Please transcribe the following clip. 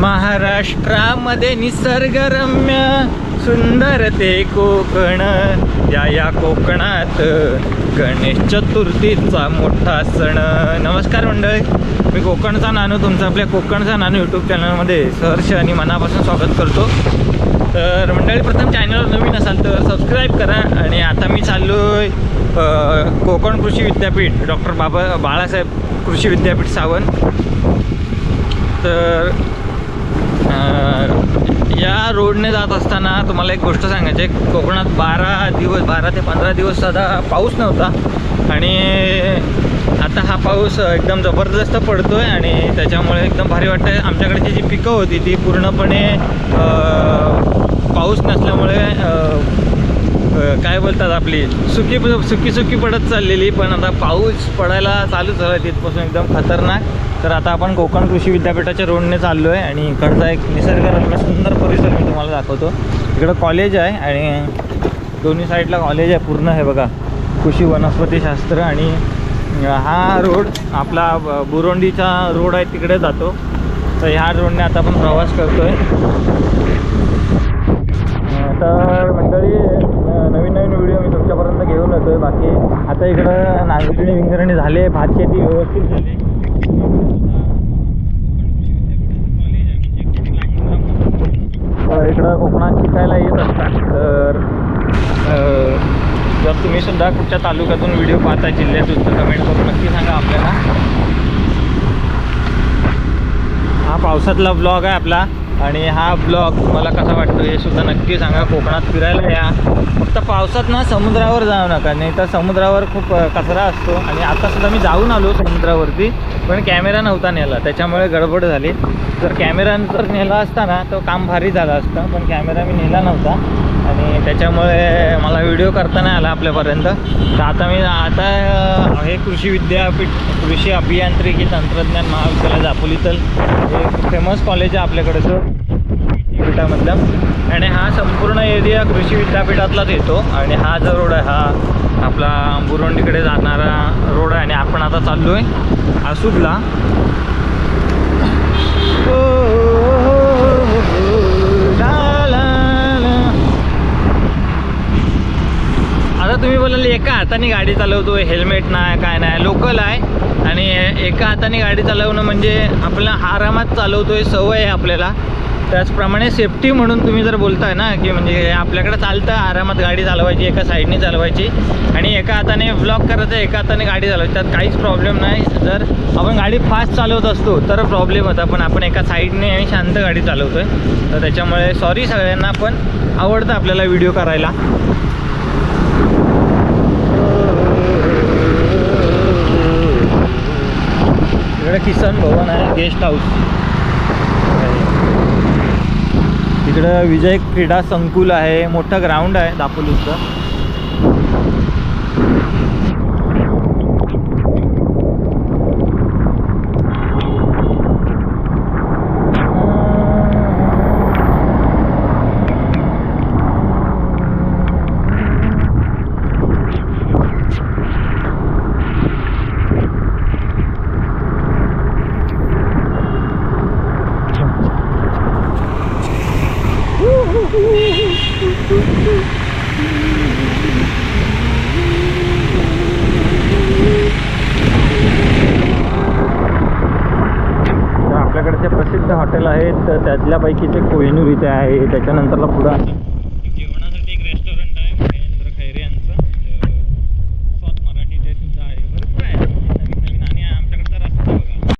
महाराष्ट्रामध्ये निसर्गरम्य सुंदर ते कोकण. या या कोकणात गणेश चतुर्थीचा मोठा सण. नमस्कार मंडळी. मी कोकणचा नानू तुमचं आपल्या कोकणचा नानू यूट्यूब चॅनलमध्ये सहर्ष आणि मनापासून स्वागत करतो. तर मंडळी प्रथम चॅनलवर नवीन असाल तर सबस्क्राईब करा आणि आता मी चाललो आहे कोकण कृषी विद्यापीठ. डॉक्टर बाबा बाळासाहेब कृषी विद्यापीठ सावंत. तर या रोडने जात असताना तुम्हाला एक गोष्ट सांगायची कोकणात बारा दिवस बारा ते पंधरा दिवस साधा पाऊस नव्हता. आणि आता हा पाऊस एकदम जबरदस्त पडतो आहे आणि त्याच्यामुळे एकदम भारी वाटतं आहे आमच्याकडची जी पिकं होती ती पूर्णपणे पाऊस नसल्यामुळे काय बोलतात आपली? सुकी सुकी सुकी पडत चाललेली पण आता पाऊस पडायला चालू झाला तिथपासून एकदम खतरनाक. तर आता आपण कोकण कृषी विद्यापीठाच्या रोडने चाललो आहे आणि इकडचा एक निसर्गरम्य सुंदर परिसर मी तुम्हाला दाखवतो. इकडं कॉलेज आहे आणि दोन्ही साईडला कॉलेज आहे पूर्ण हे बघा. कृषी वनस्पतीशास्त्र आणि हा रोड आपला बुरोंडीचा रोड आहे तिकडे जातो. तर ह्या रोडने आता आपण प्रवास करतो आहे तर मंडळी अं, नवीन नवीन व्हिडिओ मी तुमच्यापर्यंत घेऊन येतोय बाकी आता इकडं नांगरणी विंगरणी झाले भात शेती व्यवस्थित झाली. तर इकडं कोकणात शिकायला येत असतात तर जर तुम्ही सुद्धा कुठच्या तालुक्यातून व्हिडिओ पाहता जिल्ह्यातून तर कमेंट करून नक्की सांगा आपल्याला. हा पावसातला ब्लॉग आहे आपला आणि हा ब्लॉग तुम्हाला कसा वाटतो हे सुद्धा नक्की सांगा. कोकणात फिरायला या. पावसात ना समुद्रावर जाऊ नका नाही तर समुद्रावर खूप कचरा असतो. आणि आता सुद्धा मी जाऊन आलो समुद्रावरती पण कॅमेरा नव्हता नेला. त्याच्यामुळे गडबड झाली. जर कॅमेरा जर नेला असता ना तर काम भारी झालं असतं पण कॅमेरा मी नेला नव्हता. आणि त्याच्यामुळे मला व्हिडिओ करता नाही आला आपल्यापर्यंत. तर आता मी आता हे कृषी विद्यापीठ कृषी अभियांत्रिकी तंत्रज्ञान महाविद्यालय दापोलीतल हे फेमस कॉलेज आहे आपल्याकडचं. विद्यापीठामधला. आणि हा संपूर्ण एरिया कृषी विद्यापीठातलाच येतो आणि हा जो रोड आहे हा आपला बुरोंडीकडे जाणारा रोड आहे. आणि आपण आता चाललो आहे आसुबला आता तुम्ही बोलाल एका हाताने गाडी चालवतो हेल्मेट नाही काय नाही लोकल आहे. आणि एका हाताने गाडी चालवणं म्हणजे आपला आरामात चालवतोय सवय आहे आपल्याला. त्याचप्रमाणे सेफ्टी म्हणून तुम्ही जर बोलताय ना की म्हणजे आपल्याकडे चालतं आरामात गाडी चालवायची एका साईडने चालवायची आणि एका हाताने ब्लॉक करायचं एका हाताने गाडी चालवायची त्यात काहीच प्रॉब्लेम नाही. जर आपण गाडी फास्ट चालवत असतो तर प्रॉब्लेम होता पण आपण एका साईडने आणि शांत गाडी चालवतोय. तर त्याच्यामुळे सॉरी सगळ्यांना पण आवडतं आपल्याला व्हिडिओ करायला. इकडे किसन भवन आहे गेस्ट हाऊस इकडं विजय क्रीडा संकुल आहे मोठं ग्राउंड आहे दापोलीचं तर आपल्याकडचे प्रसिद्ध हॉटेल आहेत तर त्यातल्यापैकीच एक कोहिनूर इथे आहे. त्याच्यानंतरला पुढं